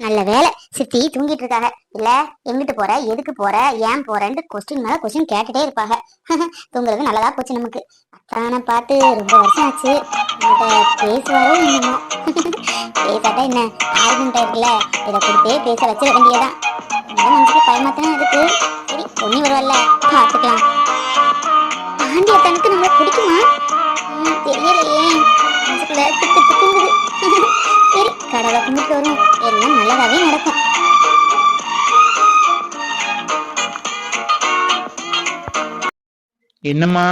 நல்ல வேலை. சித்தி தூங்கிட்டு இருக்காங்க இல்ல எங்கிட்டு போற? எதுக்கு போற? ஏன் போறேன்னு கொஸ்டின் மேல கொஸ்டின் கேட்டுட்டே இருப்பாங்க தூங்குறது நல்லதா போச்சு நமக்கு. அத்தான பார்த்து ரொம்ப வருஷம் ஆச்சு. பேசுவாரோ என்னமோ. பேசாட்டா என்ன? ஆர்குமெண்ட் இருக்குல்ல. இதை கொடுத்தே பேச வச்சிட வேண்டியதான் இந்த மனசுக்கு பயமாத்தானே இருக்கு? சரி பொண்ணி வருவல்ல பார்த்துக்கலாம். பாண்டியத்தனுக்கு நம்மள பிடிக்குமா? தெரியலையே. மனசுக்குள்ள திக்கு திக்குங்குது சரி கடவுளை கும்பிட்டு வரும். எல்லாம் நல்லதாவே நடக்கும். என்னம்மா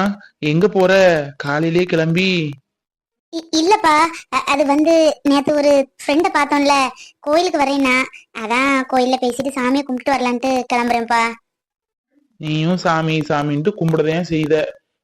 எங்க போற? காலையிலே கிளம்பி. இல்லப்பா அது வந்து நேத்து ஒரு ஃப்ரெண்ட பார்த்தோம்ல கோயிலுக்கு வரேன்னா அதான் கோயில்ல பேசிட்டு சாமியை கும்பிட்டு வரலான்ட்டு கிளம்புறேன்ப்பா. நீயும் சாமி சாமின்ட்டு கும்பிடதான் செய்த.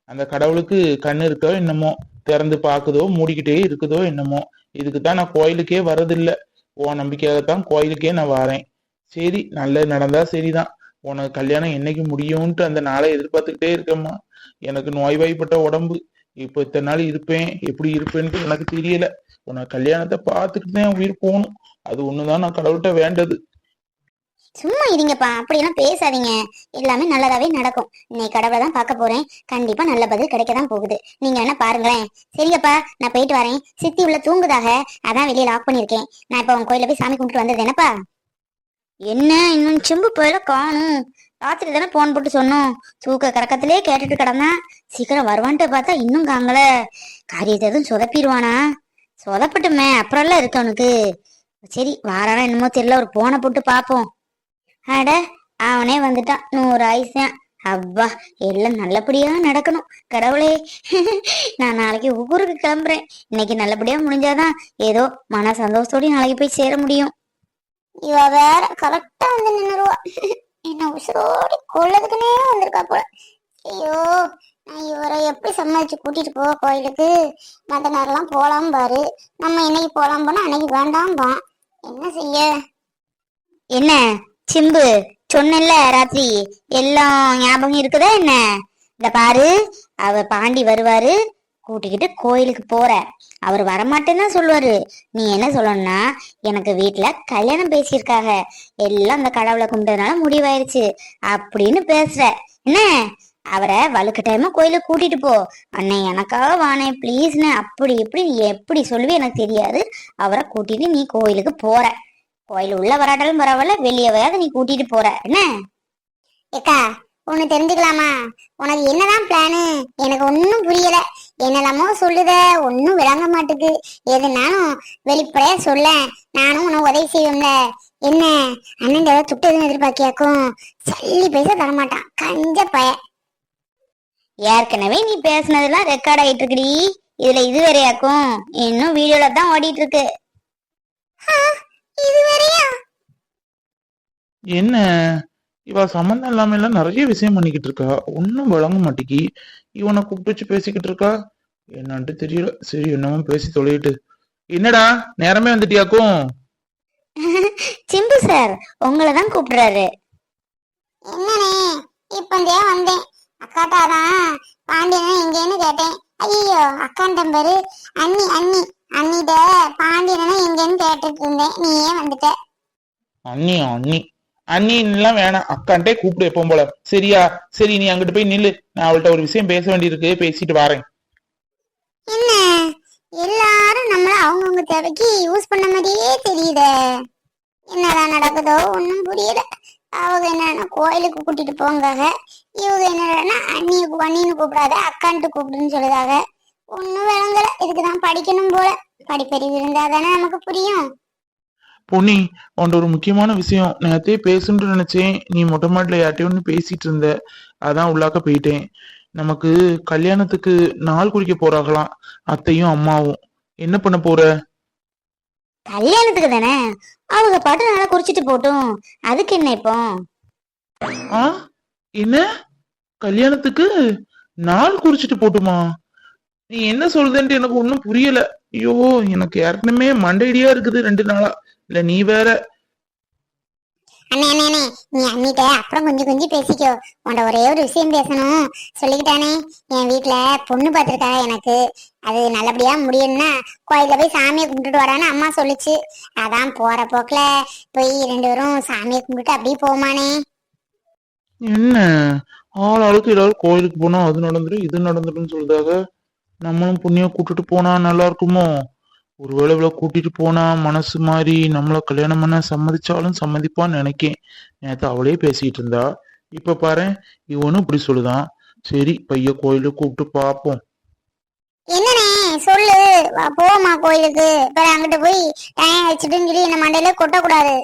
அந்த கடவுளுக்கு கண்ணு இருக்கோ என்னமோ திறந்து பாக்குதோ மூடிக்கிட்டே இருக்குதோ என்னமோ. இதுக்கு தான் நான் கோயிலுக்கே வரதில்லை உன் நம்பிக்கையாகத்தான் கோயிலுக்கே நான் வரேன். சரி நல்லது நடந்தா சரிதான். உனக்கு கல்யாணம் என்னைக்கு முடியும்ட்டு அந்த நாளை எதிர்பார்த்துக்கிட்டே இருக்கம்மா. எனக்கு நோய்வாய்ப்பட்ட உடம்பு. இப்போ இத்தனை நாள் இருப்பேன். எப்படி இருப்பேன்ட்டு எனக்கு தெரியல. உனக்கு கல்யாணத்தை பார்த்துக்கிட்டு தான் உயிர் போகணும். அது ஒண்ணுதான் நான் கடவுள்கிட்ட வேண்டது. சும்மா இருங்கப்பா அப்படியெல்லாம் பேசாதீங்க. எல்லாமே நல்லதாவே நடக்கும். இன்னைக்கு கடவுளை தான் பார்க்க போறேன். கண்டிப்பா நல்ல பதில் கிடைக்க தான் போகுது. நீங்க என்ன பாருங்களேன். சரிங்கப்பா நான் போயிட்டு வரேன். சித்தி உள்ள தூங்குதாக அதான் வெளியே லாக் பண்ணிருக்கேன் நான் இப்ப உங்க கோயில போய் சாமி கும்பிட்டு வந்தது என்னப்பா? என்ன? இன்னும் செம்பு போயில காணும். ராத்திரி தானே போன் போட்டு சொன்னோம். தூக்க கறக்கத்திலே கேட்டுட்டு கிடந்தான் சீக்கிரம் வருவான்ட்டு பார்த்தா இன்னும் காங்கல. காரியத்தை எதுவும் சொதப்பிடுவானா? சொதப்பட்டுமே அப்புறம்லாம் இருக்கு அவனுக்கு. சரி வாரானா என்னமோ தெரியல. ஒரு போனை போட்டு பார்ப்போம். அட அவனே வந்துட்டான். நூறு ஆயுசன் அப்பா எல்லாம் நல்லபடியா நடக்கணும். கடவுளே. நான் நாளைக்கு ஊருக்கு கிளம்புறேன். இன்னைக்கு நல்லபடியா முடிஞ்சாதான் ஏதோ மன சந்தோஷத்தோடய நாளைக்கு போய் சேர முடியும். இவ வேற கரெக்டா வந்து நின்றுருவா என்ன உசுரோடி கொள்ளதுக்குன்னே வந்திருக்கா போல. ஐயோ நான் இவரை எப்படி சமாளிச்சு கூட்டிட்டு போக கோயிலுக்கு? மற்ற நேரம்லாம் போலாம் பாரு. நம்ம இன்னைக்கு போலாம் போனா அன்னைக்கு வேண்டாம் என்ன செய்ய? என்ன? சிம்பு சொன்னல ராத்திரி எல்லாம் ஞாபகம் இருக்குதா என்ன? இந்த பாரு அவ பாண்டி வருவாரு கூட்டிக்கிட்டு கோயிலுக்கு போற. அவர் வரமாட்டேன்னு சொல்லுவாரு. நீ என்ன சொல்லணும்னா எனக்கு வீட்டுல கல்யாணம் பேசியிருக்காங்க எல்லாம் அந்த கடவுளை கும்பிட்டதுனால முடிவாயிருச்சு. அப்படின்னு பேசுற. என்ன? அவரை வலுக்கட்டாயமா கோயிலுக்கு கூட்டிட்டு போ. அண்ணே எனக்காக வானே ப்ளீஸ்னு அப்படி இப்படி நீ எப்படி சொல்லுவே எனக்கு தெரியாது. அவரை கூட்டிட்டு நீ கோயிலுக்கு போற. கோயில் உள்ள வராட்டாலும் பரவாயில்ல வெளியவையாவது நீ கூட்டிட்டு போற. என்ன? ஏக்கா ஒண்ணு தெரிஞ்சுக்கலாமா? உனக்கு என்னதான் பிளானு எனக்கு ஒன்னும் புரியல. என்னெல்லாமோ சொல்லுத ஒன்னும் விளங்க மாட்டுக்கு. எதுனாலும் வெளிப்படையா சொல்ல. நானும் உனக்கு உதவி செய்வேன்ல என்ன? அண்ணன் ஏதாவது துட்டு எதுவும் எதிர்பார்க்கியாக்கும்? சல்லி பேச தரமாட்டான். கஞ்ச பய. ஏற்கனவே நீ பேசுனதெல்லாம் ரெக்கார்ட் ஆயிட்டு இருக்குடி இதுல இது வேறையாக்கும். இன்னும் வீடியோல தான் ஓடிட்டு இருக்கு என்ன? இவ சம்மந்தம் இல்லாம எல்லாம் நிறைய விஷயம் பண்ணிக்கிட்டு இருக்கா. ஒன்னும் விளங்க மாட்டேங்கி. இவனை கூப்பிட்டு வச்சு பேசிக்கிட்டு இருக்கா? என்னன்ட்டு தெரியல. சரி என்னமோ பேசி தொலையிட்டு என்னடா நேரமே வந்துட்டியாக்கும்? சிம்பு சார் உங்களை தான் கூப்பிடுறாரு. என்னனே இப்பந்தே வந்தேன். அக்காட்டாதான் பாண்டியன் எங்கேன்னு கேட்டேன். ஐயோ அக்காண்டம் பாரு அண்ணி அண்ணி. அண்ணிட்ட பாண்டியனா எங்கேன்னு கேட்டுட்டு இருந்தேன் நீயே வந்துட்ட. அண்ணி அண்ணி. அண்ணி எல்லாம் வேணாம். அக்கான்ட்டே கூப்பிடு எப்பவும் போல. சரியா? சரி நீ அங்கிட்டு போய் நில்லு. நான் அவள்கிட்ட ஒரு விஷயம் பேச வேண்டியிருக்கு. பேசிட்டு வரேன். என்ன? எல்லாரும் நம்மள அவங்கவுங்க தேவைக்கு யூஸ் பண்ண மாதிரியே தெரியுதே. என்னதான் நடக்குதோ? ஒன்றும் புரியல. அவங்க என்னன்னா கோயிலுக்கு கூட்டிட்டு போங்காக. இவங்க என்னன்னா அண்ணியை அண்ணின்னு கூப்பிடாத அக்கான்ட்டு கூப்பிடுன்னு சொல்லுதாங்க ஒன்றும் விளங்கல. இதுக்கு தான் படிக்கணும் போல. படிப்பறிவு இருந்தா தானே நமக்கு புரியும். பொன்னி உன்ட ஒரு முக்கியமான விஷயம். நேத்தே பேசணும்னு நினைச்சேன். நீ மொட்டை மாட்டில யார்ட்டையும் பேசிட்டு இருந்த. அதான் உள்ளாக்க போயிட்டேன். நமக்கு கல்யாணத்துக்கு நாள் குறிக்க போறாங்களாம். அத்தையும் அம்மாவும். என்ன பண்ண போற? கல்யாணத்துக்கு தானே? அவங்க பாட்டு நல்லா குறிச்சிட்டு போட்டும். அதுக்கு என்ன இப்போ? ஆ? என்ன? கல்யாணத்துக்கு நாள் குறிச்சிட்டு போட்டுமா? நீ என்ன சொல்றேன்ட்டு எனக்கு ஒண்ணும் புரியல. ஐயோ எனக்கு ஏற்கனவே மண்டைடியா இருக்குது ரெண்டு நாளா. இல்ல நீ வேற. அண்ணே அண்ணே நீ அண்ணிட்ட அப்புறம் கொஞ்சம் கொஞ்சம் பேசிக்கோ. உன்ட ஒரே ஒரு விஷயம் பேசணும். சொல்லிக்கிட்டானே என் வீட்ல பொண்ணு பார்த்திருக்காங்க எனக்கு. அது நல்லபடியா முடியும்னா கோயில்ல போய் சாமியை கும்பிட்டுட்டு வரான்னு அம்மா சொல்லுச்சு. அதான் போற போக்குல போய் ரெண்டு பேரும் சாமியை கும்பிட்டுட்டு அப்படியே போமானே. என்ன? ஆள் ஆளுக்கு எல்லாரும் கோயிலுக்கு போனா அது நடந்துடும் இது நடந்துடும் சொல்றதாக? நம்மளும் புண்ணியம் கூட்டிட்டு போனா நல்லா இருக்குமோ? ஒருவேளை இவ்வளவு கூட்டிட்டு போனா மனசு மாறி நம்மள கல்யாணம் பண்ண சம்மதிச்சாலும் சம்மதிப்பான்னு நினைக்கேன். நேத்து அவளே பேசிட்டு இருந்தா. இப்ப பாரு இவனும் இப்படி சொல்லுதான். சரி பைய கோயிலுக்கு கூப்பிட்டு பாப்போம். என்னண்ணே சொல்லு. போமா கோயிலுக்கு. அங்கிட்டு போய் டைம் வச்சுட்டுன்னு சொல்லி என்ன மண்டையில கொட்டக்கூடாது.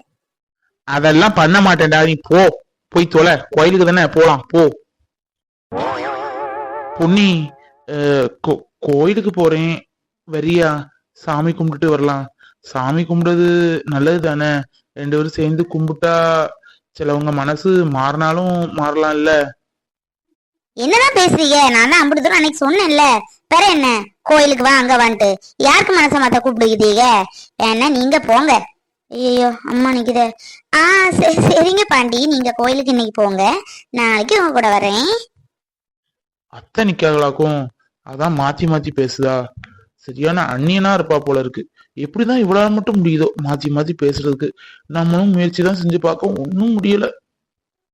அதெல்லாம் பண்ண மாட்டேன்டா நீ. போ போய் தொலை. கோயிலுக்கு தானே போலாம். போ. பொன்னி கோயிலுக்கு போறேன். வரியா? சாமி கும்பிட்டுட்டு வரலாம். சாமி கும்பிடுறது நல்லது தானே ரெண்டு பேரும் சேர்ந்து கும்பிட்டா சிலவங்க மனசு மாறினாலும் மாறலாம்ல. என்னதான் பேசுறீங்க? நான் தான் அம்பிட்டு தூரம் அன்னைக்கு சொன்னேன்ல. வேற என்ன? கோயிலுக்கு வா அங்க வந்துட்டு யாருக்கு மனச மாத்த கூப்பிடுக்கிறீங்க என்ன? நீங்க போங்க. ஐயோ அம்மா நிக்குதே. ஆ சரி சரிங்க பாண்டி. நீங்க கோயிலுக்கு இன்னைக்கு போங்க. நாளைக்கு உங்க கூட வரேன். அத்தை நிக்காங்களாக்கும் அதான் மாத்தி மாத்தி பேசுதா? சரியான அந்நியனா இருப்பா போல இருக்கு. எப்படிதான் இவ்வளவு மட்டும் முடியுதோ மாத்தி மாத்தி பேசுறதுக்கு. நம்மளும் முயற்சி தான் செஞ்சு பார்க்க ஒன்னும் முடியல.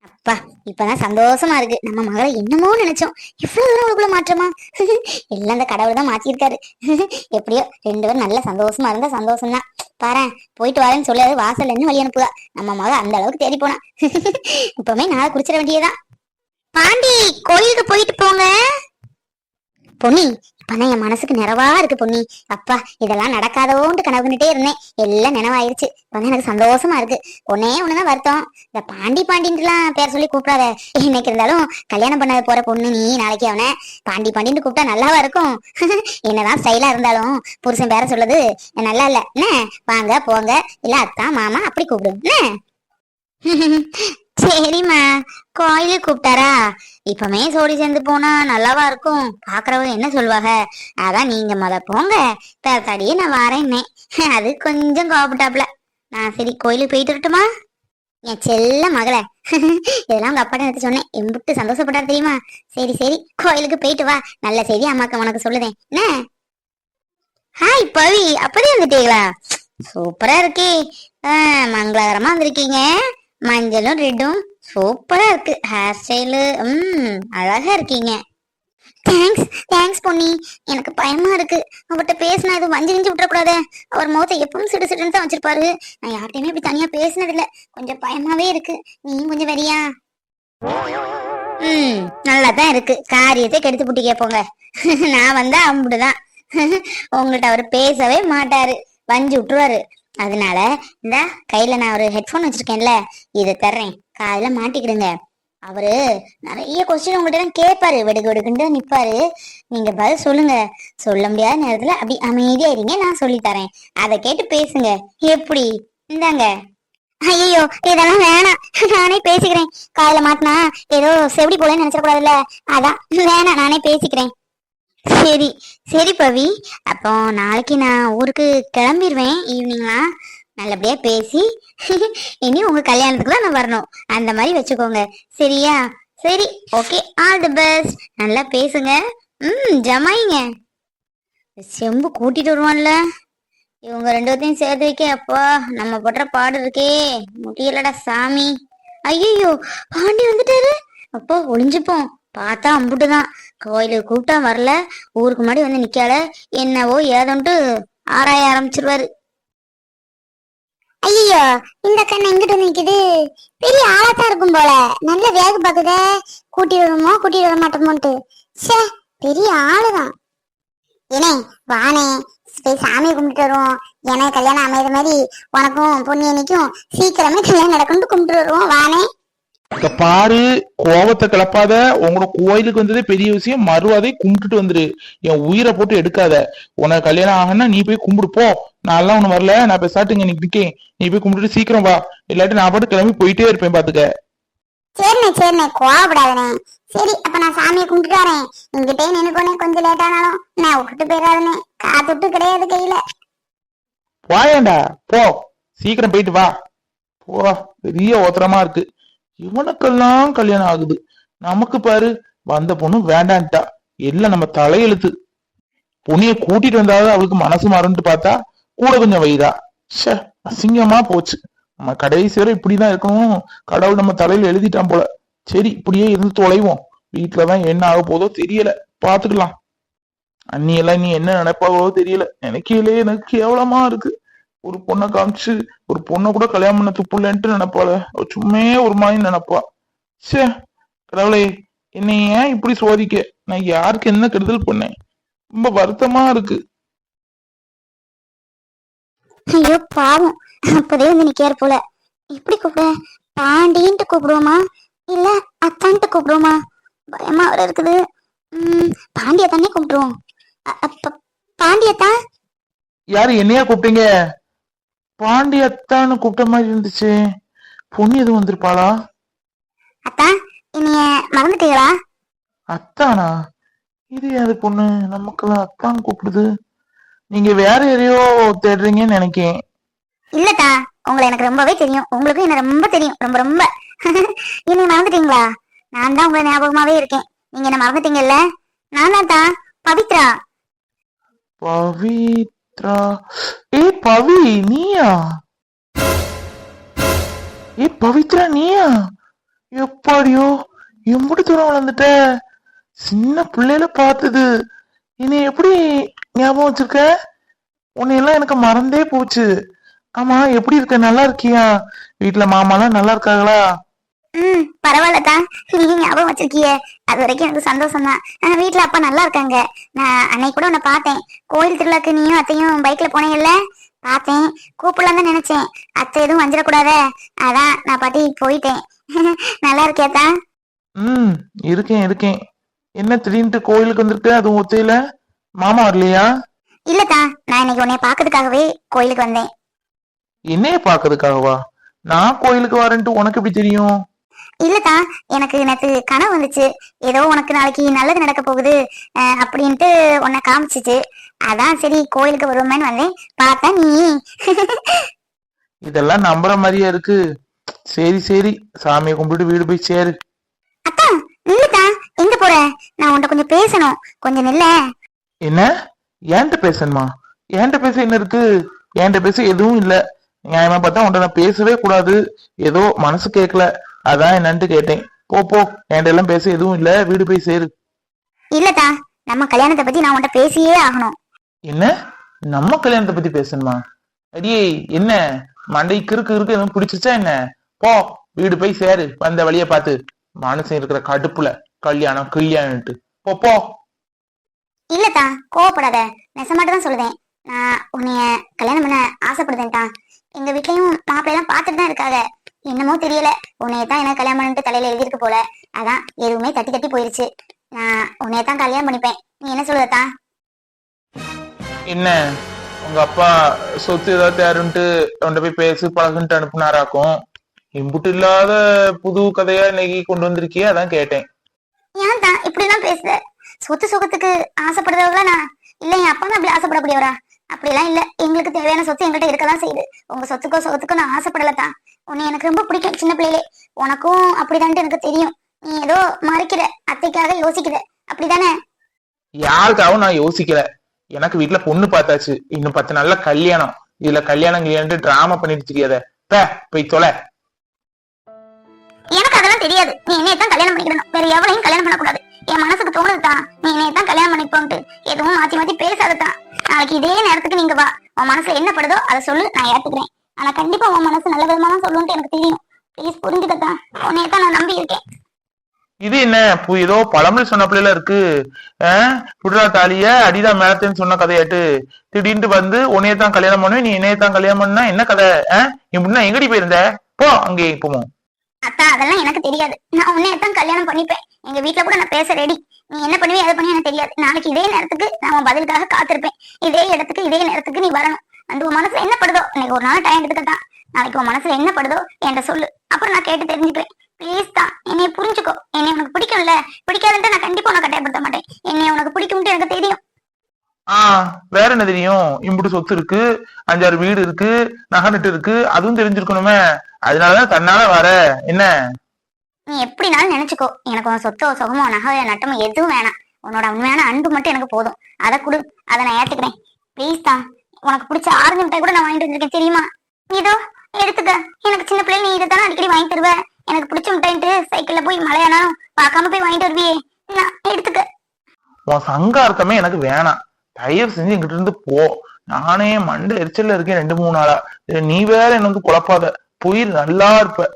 அப்பா இப்பதான் சந்தோஷமா இருக்கு. நம்ம மகளை என்னமோ நினைச்சோம். இவ்வளவு தூரம் அவளுக்குள்ள மாற்றமா? எல்லாம் அந்த கடவுள் தான் மாத்திருக்காரு எப்படியோ ரெண்டு பேரும் நல்ல சந்தோஷமா இருந்தா சந்தோஷம் தான் பாரு போயிட்டு வரேன்னு சொல்லாது வாசல்ல இருந்து வழி அனுப்புதா. நம்ம மக அந்த அளவுக்கு தேடி போனா. இப்பவுமே நான் குடிச்சிட வேண்டியதான் பாண்டி கோயிலுக்கு போயிட்டு போங்க. பொன்னி இப்பதான் என் மனசுக்கு நிறைவா இருக்கு பொன்னி. அப்பா இதெல்லாம் நடக்காதோன்ட்டு கனவுன்னுட்டே இருந்தேன். எல்லாம் நினைவாயிருச்சு. இப்பதான் எனக்கு சந்தோஷமா இருக்கு. ஒன்னே ஒண்ணுதான் வருத்தம். இந்த பாண்டி பாண்டின்ட்டுலாம் பேர் சொல்லி கூப்பிடாத. இன்னைக்கு இருந்தாலும் கல்யாணம் பண்ண போற பொண்ணு நீ நாளைக்கு அவனை பாண்டி பாண்டின்னு கூப்பிட்டா நல்லாவா இருக்கும்? என்னதான் ஸ்டைலா இருந்தாலும் புருஷன் பேர சொல்லுது நல்லா இல்ல. என்ன? வாங்க போங்க. இல்ல அத்தான் மாமா அப்படி கூப்பிடும் என்ன? சரிம்மா. கோயிலு கூப்பிட்டாரா? இப்பமே சோடி சேர்ந்து போனா நல்லாவா இருக்கும். பாக்குறவங்க என்ன சொல்லுவாங்க அதான் நீங்க முத போங்க. தடியே நான் வரேன்னே. அது கொஞ்சம் கோபப்பட்டாப்ல நான் சரி கோயிலுக்கு போயிட்டு வரட்டுமா? என் செல்ல மகள. இதெல்லாம் உங்க அப்பாட்ட எடுத்து சொன்னேன். எம்பிட்டு சந்தோஷப்பட்டாரு தெரியுமா? சரி சரி. கோயிலுக்கு போயிட்டு வா. நல்ல செய்தி அம்மாக்கு உனக்கு சொல்லுதேன். என்ன? ஹாய் பவி. அப்பதே வந்துட்டீங்களா? சூப்பரா இருக்கே. மங்களகரமா வந்திருக்கீங்க. மஞ்சளும் ரெட்டும் சூப்பரா இருக்கு. ஹேர் ஸ்டைலு ம் அழகா இருக்கீங்க. Thanks thanks Ponni. எனக்கு பயமா இருக்கு. அவர்கிட்ட பேசினா எதுவும் வஞ்சி வஞ்சி விட்டுறக்கூடாது. அவர் முகத்தை எப்பவும் சிடு சிடுன்னு தான் வச்சிருப்பாரு. நான் யார்கிட்டயுமே இப்படி தனியா பேசினது இல்ல கொஞ்சம் பயமாவே இருக்கு. நீ கொஞ்சம் வரியா? ம் நல்லா தான் இருக்கு. காரியத்தை கெடுத்து புட்டி கேட்போங்க நான் வந்தா அம்புடுதான். உங்கள்ட்ட அவர் பேசவே மாட்டாரு. வஞ்சி விட்டுருவாரு. அதனால இந்த கையில நான் ஒரு ஹெட்ஃபோன் வச்சிருக்கேன்ல இதை தர்றேன். காதுல மாட்டிக்கிடுங்க. அவரு நிறைய கொஸ்டின் உங்கள்ட்ட கேட்பாரு. வெடுக்கு வெடுக்குன்ட்டு நிப்பாரு. நீங்க பதில் சொல்லுங்க. சொல்ல முடியாத நேரத்துல அப்படி அமைதியா இருங்க நான் சொல்லி தரேன். அதை கேட்டு பேசுங்க. எப்படி? இந்தாங்க. ஐயோ இதெல்லாம் வேணாம். நானே பேசிக்கிறேன். காதுல மாட்டினா ஏதோ செவடி போலன்னு நினைச்சிடக்கூடாதுல்ல. அதான் வேணாம் நானே பேசிக்கிறேன். சரி சரி பவி. அப்போ நாளைக்கு நான் ஊருக்கு கிளம்பிடுவேன் ஈவினிங்லாம் நல்லபடியா பேசி இனி உங்க கல்யாணத்துக்கு தான் நான் வரணும். அந்த மாதிரி வச்சுக்கோங்க. சரியா? சரி ஓகே ஆல் தி பெஸ்ட் நல்லா பேசுங்க. ம் ஜமாயிங்க. செம்பு கூட்டிட்டு வருவான்ல. இவங்க ரெண்டு பேர்த்தையும் சேர்த்து வைக்க. அப்பா நம்ம படுற பாடு இருக்கே. முடியலடா சாமி. ஐயோ பாண்டி வந்துட்டாரு. அப்பா ஒளிஞ்சுப்போம். பார்த்தா அம்புட்டுதான். கோயிலுக்கு கூப்பிட்டா வரல. ஊருக்கு முன்னாடி வந்து நிக்கால. என்னவோ ஏதோன்ட்டு ஆராய ஆரம்பிச்சிருவாரு. ஐயோ இந்த கண்ணு எங்கிட்ட நிக்குது? பெரிய ஆளாத்தான் இருக்கும் போல. நல்ல வேக பாக்குதே. கூட்டி வருமோ கூட்டிட்டு வர மாட்டோமோன்ட்டு. ச்சே பெரிய ஆளுதான். ஏனே வானே போய் சாமியை கும்பிட்டு வருவோம். எனக்கு கல்யாணம் அமையிற மாதிரி உனக்கும் பொண்ணு பொன்னியனிக்கும் சீக்கிரமே கல்யாணம் நடக்கும்னு கும்பிட்டு வருவோம் வானே. இத பாரு கோவத்தை கிளப்பாத உங்களோட கோயிலுக்கு வந்ததே பெரிய விஷயம் மறுவாதை கும்பிட்டுட்டு வந்துரு. என் உயிரை போட்டு எடுக்காத. உனக்கு கல்யாணம் ஆகணும்னா நீ போய் கும்பிடு போ. நான்லாம் ஒண்ணு வரல நான் பேசாட்டுங்க இன்னைக்கு நிக்கேன். நீ போய் கும்பிட்டுட்டு சீக்கிரம் வா. இல்லாட்டி நான் பாட்டு கிளம்பி போயிட்டே இருப்பேன் பாத்துக்க. சரிண்ணே சரிண்ணே கோவப்படாதண்ணே. சரி அப்ப நான் சாமியை கும்பிட்டு வரேன். இங்கிட்டே நினைக்கோனே கொஞ்சம் லேட் ஆனாலும். நான் விட்டுட்டு போயிடாதுண்ணே. காத்துட்டு கிடையாது கையில. வாயேண்டா போ. சீக்கிரம் போயிட்டு வா. போ பெரிய ஓத்திரமா இருக்கு. இவனுக்கெல்லாம் கல்யாணம் ஆகுது. நமக்கு பாரு வந்த பொண்ணு வேண்டான்ட்டா. எல்லாம் நம்ம தலையெழுத்து. பொண்ணிய கூட்டிட்டு வந்தாவது அவளுக்கு மனசு மாறும்னு பார்த்தா கூட கொஞ்சம் வயிறா. ச்சே அசிங்கமா போச்சு. நம்ம கடைசி வரை இப்படிதான் இருக்கணும். கடவுள் நம்ம தலையில எழுதிட்டான் போல. சரி இப்படியே இருந்து தொலைவோம். வீட்டுலதான் என்ன ஆக போதோ தெரியல. பாத்துக்கலாம் அண்ணி எல்லாம் நீ என்ன நினைப்பாங்களோ தெரியல. நினைக்கையிலே எனக்கு கேவலமா இருக்கு. ஒரு பொண்ணை காமிச்சு ஒரு பொண்ணை கூட கல்யாணம் பண்ண துப்புலன்ட்டு நினைப்பாள. அவ சும்மையே ஒரு மாதிரி நினைப்பா. ச்சே கடவுளே என்னை ஏன் இப்படி சோதிக்க? நான் யாருக்கு என்ன கெடுதல் பண்ணேன்? ரொம்ப வருத்தமா இருக்கு. ஐயோ பாவம். அப்பதே வந்து நிக்காரு போல. எப்படி கூப்பிட? பாண்டின்ட்டு கூப்பிடுவோமா? இல்ல அத்தான்ட்டு கூப்பிடுவோமா? பயமா வர இருக்குது. ம், பாண்டிய தானே கூப்பிடுவோம் பாண்டியத்தான் யாரு என்னையா கூப்பிட்டீங்க? பாண்டி அத்தான்னு கூப்பிட்ட மாதிரி இருந்துச்சு. பொண்ணு எதுவும் வந்திருப்பாளா? அத்தா என்னைய மறந்துட்டீங்களா? அத்தானா? இது அது பொண்ணு? நமக்கெல்லாம் அத்தான் கூப்பிடுது. நீங்க வேற யாரையோ தேடுறீங்கன்னு நினைக்கேன். இல்லத்தா உங்களை எனக்கு ரொம்பவே தெரியும். உங்களுக்கும் என்ன ரொம்ப தெரியும். ரொம்ப ரொம்ப. என்னை மறந்துட்டீங்களா? நான் தான் உங்களை ஞாபகமாவே இருக்கேன். நீங்க என்ன மறந்துட்டீங்கல்ல? நான் தான் பவித்ரா. பவித்ரா. ஏய் பவி நீயா? ஏய் பவித்ரா நீயா? எப்பாடியோ எம்படி தூரம் வளர்ந்துட்ட. சின்ன பிள்ளையில பார்த்தது. இனி எப்படி ஞாபகம் வச்சிருக்க? உன்னையெல்லாம் எனக்கு மறந்தே போச்சு. ஆமா எப்படி இருக்க? நல்லா இருக்கியா? வீட்டுல மாமாலாம் நல்லா இருக்காங்களா? ம் பரவாயில்லத்தா. நீங்க ஞாபகம் வச்சிருக்கீங்க அது வரைக்கும் எனக்கு சந்தோஷம் தான் வீட்டுல அப்பா நல்லா இருக்காங்க. நான் அன்னைக்கு கூட உன்னை பார்த்தேன். கோயில் திருவிழாக்கு நீயும் அத்தையும் பைக்ல போனீங்கல்ல பார்த்தேன். கூப்பிடலாம் தான் நினைச்சேன். அத்தை எதுவும் வஞ்சிடக்கூடாதே அதான் நான் பாட்டி போயிட்டேன். நல்லா இருக்கியாத்தா? ம் இருக்கேன் இருக்கேன். என்ன திடீர்னு கோயிலுக்கு வந்திருக்க? அதுவும் ஒத்தையில? மாமா வரலையா? இல்லத்தா நான் இன்னைக்கு உன்னை பார்க்கறதுக்காகவே கோயிலுக்கு வந்தேன். என்னைய பாக்குறதுக்காகவா நான் கோயிலுக்கு வரேன்ட்டு உனக்கு எப்படி தெரியும்? இல்லத்தா எனக்கு நேத்து கனவு வந்துச்சு. ஏதோ உனக்கு நாளைக்கு நல்லது நடக்க போகுது அப்படின்ட்டு உன்னை காமிச்சிச்சு. அதான் சரி கோயிலுக்கு வருவோமேன்னு வந்தேன். பார்த்தா நீ. இதெல்லாம் நம்புற மாதிரியா இருக்கு. சரி சரி சாமியை கும்பிட்டு வீடு போய் சேரு. அத்தா நில்லுத்தா எங்க போற? நான் உன்கிட்ட கொஞ்சம் பேசணும். கொஞ்சம் நில்ல. என்ன? ஏன்ட்ட பேசணுமா? ஏன்ட்ட பேச என்ன இருக்கு? ஏன்ட்ட பேச எதுவும் இல்ல. நியாயமா பார்த்தா உன்ட்ட நான் பேசவே கூடாது. ஏதோ மனசு கேட்கல அதான் என்னன்ட்டு கேட்டேன். போ போ. என்கிட்ட எல்லாம் பேச எதுவும் இல்ல. வீடு போய் சேரு. இல்லத்தா நம்ம கல்யாணத்தை பத்தி நான் உன்கிட்ட பேசியே ஆகணும். என்ன? நம்ம கல்யாணத்தை பத்தி பேசணுமா? அடியே என்ன? மண்டை கிறுக்கு இருக்கு எதுவும் பிடிச்சிச்சா என்ன? போ வீடு போய் சேரு. வந்த வழிய பார்த்து மனுஷன் இருக்கிற கடுப்புல. கல்யாணம் கல்யாணம்ட்டு போ போ. இல்லத்தா கோவப்படாத. நெசமாட்டு தான் சொல்லுதேன். நான் உன்னைய அப்பா சொத்து ஏதாவது தேருன்ட்டு கொண்டு போய் பேசி பழகுன்ட்டு அனுப்புனாராக்கும். இம்புட்டு இல்லாத புது கதையா இன்னைக்கு கொண்டு வந்திருக்கியே அதான் கேட்டேன். ஏன் தான் இப்படிலாம் பேசுற சொத்து சுகத்துக்கு ஆசைப்படுறவங்களா நான்? இல்ல என் அப்பா அப்படி ஆசைப்படக்கூடியவரா? அப்படிலாம் இல்ல. எங்களுக்கு தேவையான சொத்து எங்கள்கிட்ட இருக்கதான் செய்யுது. உங்க சொத்துக்கோ சொத்துக்கோ நான் ஆசைப்படலதான் உன்னை எனக்கு ரொம்ப பிடிக்கும் சின்ன பிள்ளையிலே. உனக்கும் அப்படிதான்ட்டு எனக்கு தெரியும். நீ ஏதோ மறைக்கிற அத்தைக்காக யோசிக்கிற. அப்படிதானே? யாருக்காகவும் நான் யோசிக்கல. எனக்கு வீட்டுல பொண்ணு பார்த்தாச்சு. இன்னும் பத்து நாள்ல கல்யாணம். இதுல கல்யாணம் கல்யாணம் டிராமா பண்ணிட்டு தெரியாத. போய் தொலை. எனக்கு அதெல்லாம் தெரியாது. நீ என்னைய தான் கல்யாணம் பண்ணிக்கணும். வேற எவளையும் கல்யாணம் பண்ணக்கூடாது என் மனசுக்கு தோணுதுதான். நீ என்னைய தான் கல்யாணம் பண்ணிப்போன்ட்டு. எதுவும் மாத்தி மாத்தி பேசாததான். நாளைக்கு இதே நேரத்துக்கு நீங்க வா. உன் மனசுல என்ன படுதோ அதை சொல்லு. நான் ஏத்துக்கிறேன். ஆனா கண்டிப்பா உன் மனசு நல்ல விதமா தான் சொல்லுன்ட்டு எனக்கு தெரியும். ப்ளீஸ் புரிஞ்சுக்கத்தான். உன்னைய தான் நான் நம்பி இருக்கேன் இது என்ன? ஏதோ பழமொழி சொன்ன இருக்கு. ஆஹ் புடுறா தாலிய அடிதா மேலத்தேன்னு சொன்ன கதையாட்டு. திடீர்னு வந்து உன்னையத்தான் கல்யாணம் பண்ணுவேன் நீ என்னையத்தான் கல்யாணம் பண்ணா என்ன கதை? ஆஹ் இப்படின்னா எங்கடி போயிருந்த? போ அங்கே போவோம். அத்தா அதெல்லாம் எனக்கு தெரியாது. நான் உன்னையத்தான் கல்யாணம் பண்ணிப்பேன். எங்க வீட்டுல கூட நான் பேச ரெடி நீ என்ன பண்ணுவே அதை பண்ணி எனக்கு தெரியாது. நாளைக்கு இதே நேரத்துக்கு நான் உன் பதிலுக்காக காத்திருப்பேன். இதே இடத்துக்கு இதே நேரத்துக்கு நீ வரணும். அந்த உன் மனசுல என்ன படுதோ? இன்னைக்கு ஒரு நாள் டைம் எடுத்துக்கத்தான் நாளைக்கு உன் மனசுல என்ன படுதோ? என்கிட்ட சொல்லு. அப்புறம் நான் கேட்டு தெரிஞ்சுக்கிறேன் ப்ளீஸ் தான். என்னைய புரிஞ்சுக்கோ. என்னை உனக்கு பிடிக்கும்ல? பிடிக்காதுன்ட்டு நான் கண்டிப்பா உனக்கு கட்டாயப்படுத்த மாட்டேன். என்னை உனக்கு பிடிக்கும்ட்டு எனக்கு தெரியும். ஆஹ் வேற என்ன தெரியும்? இம்புட்டு சொத்து இருக்கு அஞ்சாறு வீடு இருக்கு நகை நட்டு இருக்கு அதுவும் தெரிஞ்சிருக்கணுமே. அதனாலதான் தன்னால வர என்ன? நீ எப்படினாலும் நினைச்சுக்கோ. எனக்கு உன் சொத்தோ சுகமோ நகையோ நட்டமோ எதுவும் வேணாம். உன்னோட உண்மையான அன்பு மட்டும் எனக்கு போதும். அதை கொடு. அதை நான் ஏத்துக்கிறேன். ப்ளீஸ் தான். உனக்கு பிடிச்ச ஆரஞ்சு மிட்டாய் கூட நான் வாங்கிட்டு வந்திருக்கேன். தெரியுமா? இதோ எடுத்துக்க. எனக்கு சின்ன பிள்ளை நீ இதை தானே அடிக்கடி வாங்கி தருவ? எனக்கு பிடிச்ச மிட்டாயின்ட்டு சைக்கிள்ல போய் மழையானாலும் பார்க்காம போய் வாங்கிட்டு வருவியே. நான் எடுத்துக்க. உன் சங்கார்த்தமே எனக்கு வேணாம். தயவு செஞ்சு இங்கிட்ட இருந்து போ. நானே மண்டை எரிச்சல்ல இருக்கேன் ரெண்டு மூணு நாளா. நீ வேற என்ன வந்து குழப்பாத. போய் நல்லா இருப்ப.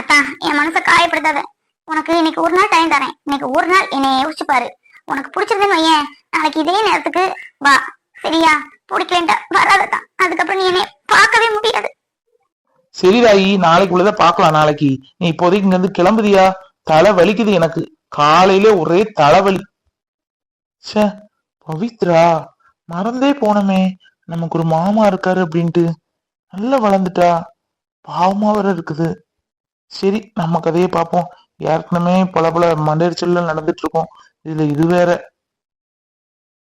அத்தா என் மனசை காயப்படுத்தாத. உனக்கு இன்னைக்கு ஒரு நாள் டைம் தரேன். இன்னைக்கு ஒரு நாள் என்னை யோசிச்சு பாரு. உனக்கு பிடிச்சிருதுன்னு வையேன். நாளைக்கு இதே நேரத்துக்கு வா. சரியா? பிடிக்கலன்ட்டா வராததான் அதுக்கப்புறம் நீ என்னை பார்க்கவே முடியாது. சரிதாயி நாளைக்குள்ளதான் பாக்கலாம் நாளைக்கு. நீ இப்போதைக்கு இங்க இருந்து கிளம்புதியா? தலை வலிக்குது எனக்கு. காலையில ஒரே தலைவலி. ச்சே பவித்ரா மறந்தே போனமே. நமக்கு ஒரு மாமா இருக்காரு அப்படின்ட்டு. நல்லா வளர்ந்துட்டா. பாவமா வேற இருக்குது. சரி நம்ம கதையை பார்ப்போம். ஏற்கனவே பல பல மண்டரிச்சல்ல நடந்துட்டு இருக்கோம். இதுல இது வேற.